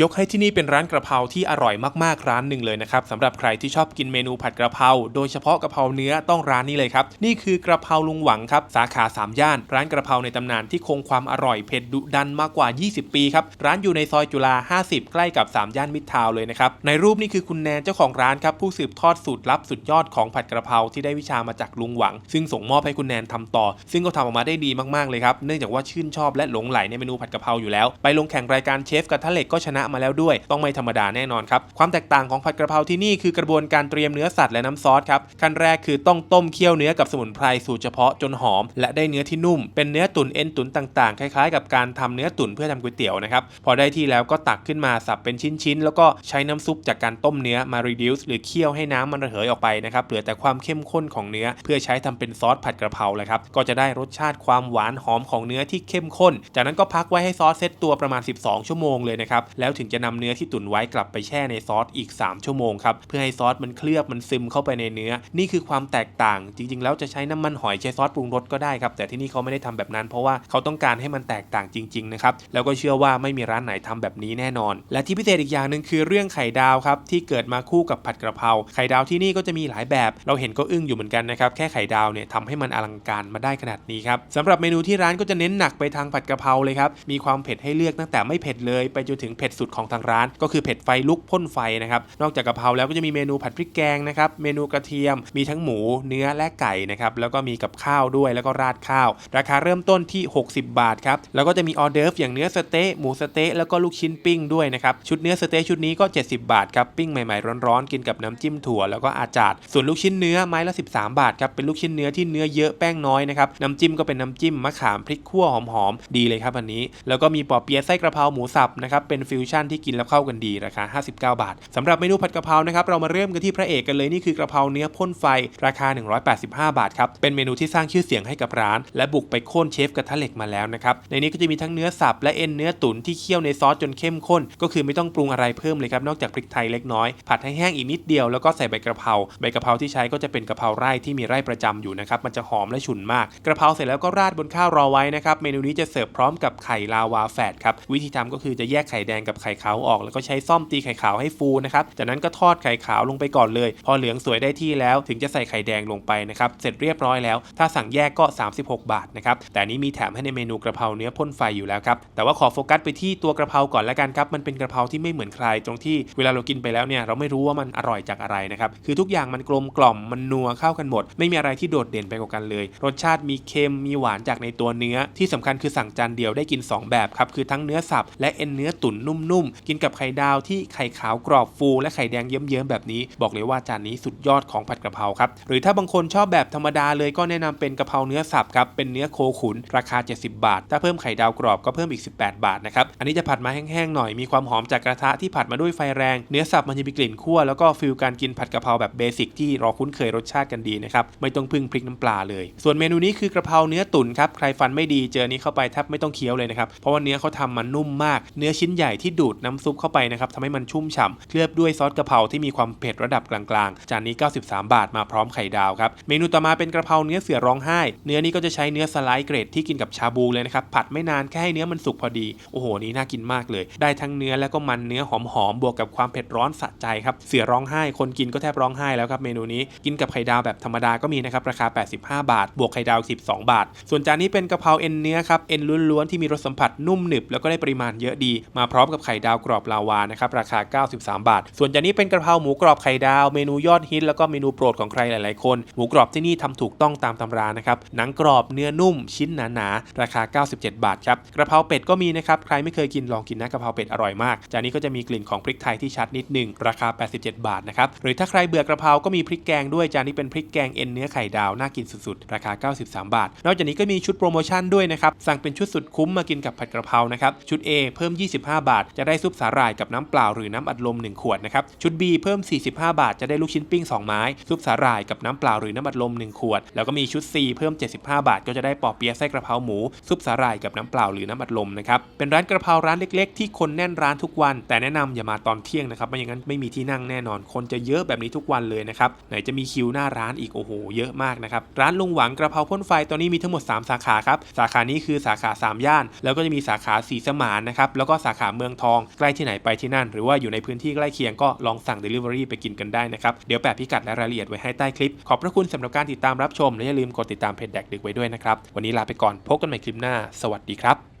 ยกให้ที่นี่เป็นร้านกระเพราที่อร่อยมากๆร้านหนึ่งเลยนะครับสำหรับใครที่ชอบกินเมนูผัดกระเพราโดยเฉพาะกระเพราเนื้อต้องร้านนี้เลยครับ นี่คือกระเพราลุงหวังครับสาขาสามย่าน ร้านกระเพราในตำนานที่คงความอร่อยเผ็ดดุดันมากกว่า 20 ปีครับ ร้านอยู่ในซอยจุฬา 50 ใกล้กับ 3 ย่านมิตรทาวเลยนะครับ ในรูปนี่คือคุณแนนเจ้าของร้านครับผู้สืบทอดสูตรลับสุดยอดของผัดกระเพราที่ได้วิชามาจากลุงหวัง ซึ่งส่งมอบให้คุณแนนทำต่อ ซึ่งก็ทำออกมาได้ดีมากๆเลยครับเนื่องจากว่าชื่นชอบและหลงไหลในเมนูผัดกระเพราอยู่แล้ว ไปลงแข่งรายการเชฟกระทะเหล็กก็ชนะมาแล้วด้วย ต้องไม่ธรรมดาแน่นอนครับ ความแตกต่างของผัดกระเพราที่นี่คือกระบวนการเตรียมเนื้อสัตว์และน้ำซอสครับขั้นแรกคือต้องต้มเคี่ยวเนื้อกับสมุนไพรสูตรเฉพาะจนหอม และได้เนื้อที่นุ่ม เป็นเนื้อตุ๋นเอ็นตุ๋นต่างๆ คล้ายๆ กับการทำเนื้อตุ๋นเพื่อทำก๋วยเตี๋ยวนะครับพอได้ที่แล้วก็ตักขึ้นมาสับเป็นชิ้นๆแล้วก็ใช้น้ำซุปจากการต้มเนื้อมา reduce หรือเคี่ยวให้น้ำมันระเหยออกไปนะครับเหลือแต่ความเข้มข้นของเนื้อ เพื่อใช้ทำเป็นซอสผัดกระเพราเลยครับก็จะได้รสชาติความหวานหอมของเนื้อที่เข้มข้น จากนั้นก็พักไว้ให้ซอสเซตตัวประมาณ 12 ชั่วโมงเลยนะครับแล้วถึงจะนำเนื้อที่ตุ๋นไว้กลับไปแช่ในซอสอีก 3 ชั่วโมงครับเพื่อให้ซอสมันเคลือบมันซึมเข้าไปในเนื้อ นี่คือความแตกต่าง จริง ๆ แล้วจะใช้น้ำมันหอยใช้ซอสปรุงรสก็ได้ครับแต่ที่นี่เขาไม่ได้ทำแบบนั้น เพราะว่าเขาต้องการให้มันแตกต่างจริง ๆ นะครับแล้วก็เชื่อว่าไม่มีร้านไหนทำแบบนี้แน่นอน และที่พิเศษอีกอย่างหนึ่งคือเรื่องไข่ดาวครับที่เกิดมาคู่กับผัดกระเพราไข่ดาวที่นี่ก็จะมีหลายแบบ เราเห็นก็อึ้งอยู่เหมือนกันนะครับแค่ไข่ดาวเนี่ยทำให้มันอลังการมาได้ขนาดนี้ครับสำหรับเมนูที่ร้านก็จะเน้นหนักไปทางผัดกระเพราเลยครับมีความเผ็ดให้เลือกตั้งแต่ไม่เผ็ดเลย ไปจนถึงเผ็ดสุดของทางร้าน ก็คือเผ็ดไฟลุกพ่นไฟนะครับนอกจากกะเพราแล้วก็จะมีเมนูผัดพริกแกงนะครับเมนูกระเทียมมีทั้งหมูเนื้อและไก่นะครับแล้วก็มีกับข้าวด้วยแล้วก็ราดข้าว ราคาเริ่มต้นที่ 60 บาทครับแล้วก็จะมีออเดิร์ฟอย่างเนื้อสเต๊ะหมูสเต๊ะแล้วก็ลูกชิ้นปิ้งด้วยนะครับชุดเนื้อสเต๊ะชุดนี้ก็ 70 บาทครับปิ้งใหม่ๆร้อนๆกินกับน้ำจิ้มถั่วแล้วก็อาจาดส่วนลูกชิ้นเนื้อไม้ละ 13 บาทครับเป็นลูกชิ้นเนื้อที่เนื้อเยอะแป้งน้อยนะครับน้ำจิ้มก็เป็นน้ำจิ้มมะขามพริกขั่วหอมๆดีเลยครับอันนี้ แล้วก็มีปอเปี๊ยะไส้กระเพราหมูสับนะครับเป็นฟิวชั่นที่กินแล้วเข้ากันดีราคา 59 บาทสำหรับเมนูผัดกะเพรานะครับเรามาเริ่มกันที่พระเอกกันเลยนี่คือกระเพราเนื้อพ่นไฟราคา 185 บาทครับเป็นเมนูที่สร้างชื่อเสียงให้กับร้าน และบุกไปโค่นเชฟกระทะเหล็กมาแล้วนะครับในนี้ก็จะมีทั้งเนื้อสับและเอ็นเนื้อตุ๋นที่เคี่ยวในซอสจนเข้มข้น ก็คือไม่ต้องปรุงอะไรเพิ่มเลยครับนอกจากพริกไทยเล็กน้อยผัดให้แห้งอีกนิดเดียวแล้วก็ใส่ใบกระเพราใบกระเพราที่ใช้ก็จะเป็นกระเพราไร่ที่มีไร่ประจำอยู่นะครับมันจะหอมและฉุนมาก กระเพราเสร็จแล้วก็ราดบนข้าวรอไว้นะครับเมนูนี้จะเสิร์ฟพร้อมกับไข่ลาวาแฝดครับวิธีทำก็คือจะแยกไข่แดงกับไข่ขาวออกแล้วก็ใช้ซ่อมตีไข่ขาวให้ฟูนะครับ จากนั้นก็ทอดไข่ขาวลงไปก่อนเลย พอเหลืองสวยได้ที่แล้วถึงจะใส่ไข่แดงลงไปนะครับ เสร็จเรียบร้อยแล้ว ถ้าสั่งแยกก็ 36 บาทนะครับ แต่นี้มีแถมให้ในเมนูกระเพราเนื้อพ่นไฟอยู่แล้วครับ แต่ว่าขอโฟกัสไปที่ตัวกระเพราก่อนแล้วกันครับ มันเป็นกระเพราที่ไม่เหมือนใคร ตรงที่เวลาเรากินไปแล้วเนี่ยเราไม่รู้ว่ามันอร่อยจากอะไรนะครับ คือทุกอย่างมันกลมกล่อม มันนัวเข้ากันหมด ไม่มีอะไรที่โดดเด่นไปกว่ากันเลย รสชาติมีเค็ม มีหวานจากในตัวเนื้อ ที่สำคัญคือสั่งจานเดียวได้กิน 2 แบบครับ คือทั้งเนื้อสับและเอ็นเนื้อตุ๋นนุ่มๆ กินกับไข่ดาวที่ไข่ขาวกรอบฟู และไข่แดงเยิ้มๆแบบนี้ บอกเลยว่าจานนี้สุดยอดของผัดกระเพราครับ หรือถ้าบางคนชอบแบบธรรมดาเลยก็แนะนำเป็นกะเพราเนื้อสับครับ เป็นเนื้อโคขุน ราคา 70 บาท ถ้าเพิ่มไข่ดาวกรอบก็เพิ่มอีก 18 บาทนะครับ อันนี้จะผัดมาแห้งๆหน่อย มีความหอมจากกระทะที่ผัดมาด้วยไฟแรง เนื้อสับมันจะมีกลิ่นคั่วแล้วก็ฟิลการกินผัดกะเพราแบบเบสิกที่เราคุ้นเคยรสชาติกันดีนะครับ ไม่ต้องพึ่งพริกน้ำปลาเลย ส่วนเมนูนี้คือกระเพราเนื้อตุ๋นครับ ใครฟันไม่ดีเจอนี้เข้าไปแทบไม่ต้องเคี้ยวเลยนะครับ เพราะว่าเนื้อเขาทำมันนุ่มมาก เนื้อชิ้นใหญ่ที่ดดน้ำซุปเข้าไปนะครับทำให้มันชุ่มฉ่ำเคลือบด้วยซอสกะเพราที่มีความเผ็ดระดับกลางๆ จานนี้ 93 บาทมาพร้อมไข่ดาวครับ เมนูต่อมาเป็นกระเพราเนื้อเสือร้องไห้ เนื้อนี้ก็จะใช้เนื้อสไลด์เกรดที่กินกับชาบูเลยนะครับ ผัดไม่นานแค่ให้เนื้อมันสุกพอดี โอ้โห นี่น่ากินมากเลย ได้ทั้งเนื้อแล้วก็มันเนื้อหอมๆ บวกกับความเผ็ดร้อนสะใจครับ เสือร้องไห้ คนกินก็แทบร้องไห้แล้วครับเมนูนี้ กินกับไข่ดาวแบบธรรมดาก็มีนะครับราคา 85 บาท บวกไข่ดาว 12 บาท ส่วนจานนี้เป็นกะเพราเอ็นเนื้อครับ เอ็นล้วนๆที่มีรสสัมผัสนุ่มหนึบแล้วก็ได้ปริมาณเยอะดี มาพร้อมกับไข่ข่ดาวกรอบลาวานะครับราคา 93 บาท ส่วนจานนี้เป็นกระเพราหมูกรอบไข่ดาวเมนูยอดฮิตแล้วก็เมนูโปรดของใครหลาย ๆ คน หมูกรอบที่นี่ทำถูกต้องตามตำรานะครับหนังกรอบเนื้อนุ่มชิ้นหนาๆราคา 97 บาทครับกระเพราเป็ดก็มีนะครับใครไม่เคยกินลองกินนะกระเพราเป็ดอร่อยมากจานนี้ก็จะมีกลิ่นของพริกไทยที่ชัดนิดหนึ่งราคา 87 บาทนะครับหรือถ้าใครเบื่อกระเพราก็มีพริกแกงด้วยจานนี้เป็นพริกแกงเอ็นเนื้อไข่ดาวน่ากินสุดๆ ราคา 93 บาท นอกจากนี้ก็มีชุดโปรโมชั่นด้วยนะครับสั่งเป็นชุดสุดคุ้มมากินกับผัดกระเพรานะครับชุด A เพิ่ม 25 บาทจะได้ซุปสาหร่ายกับน้ำเปล่าหรือน้ำอัดลม 1 ขวดนะครับ ชุด B เพิ่ม 45 บาท จะได้ลูกชิ้นปิ้ง 2 ไม้ ซุปสาหร่ายกับน้ำเปล่าหรือน้ำอัดลม 1 ขวด แล้วก็มีชุด C เพิ่ม 75 บาท ก็จะได้ปอเปี๊ยะไส้กระเพราหมู ซุปสาหร่ายกับน้ำเปล่าหรือน้ำอัดลมนะครับ เป็นร้านกระเพราร้านเล็ก ๆ ที่คนแน่นร้านทุกวัน แต่แนะนำอย่ามาตอนเที่ยงนะครับ ไม่อย่างนั้นไม่มีที่นั่งแน่นอน คนจะเยอะแบบนี้ทุกวันเลยนะครับ ไหนจะมีคิวหน้าร้านอีกโอ้โห เยอะมากนะครับ ร้านลุงหวังกระเพราพ่นไฟตอนนี้มีทั้งหมด 3 สาขาครับ สาขานี้คือสาขา 3 ย่าน แล้วก็จะมีสาขาสีสมานนะครับ แล้วก็สาขาเมืองทองใกล้ที่ไหนไปที่นั่น หรือว่าอยู่ในพื้นที่ใกล้เคียงก็ลองสั่ง Delivery ไปกินกันได้นะครับเดี๋ยวแปะพิกัดและรายละเอียดไว้ให้ใต้คลิป ขอบพระคุณสำหรับการติดตามรับชมและอย่าลืมกดติดตามเพจแดกดึกไว้ด้วยนะครับวันนี้ลาไปก่อนพบกันใหม่คลิปหน้า สวัสดีครับ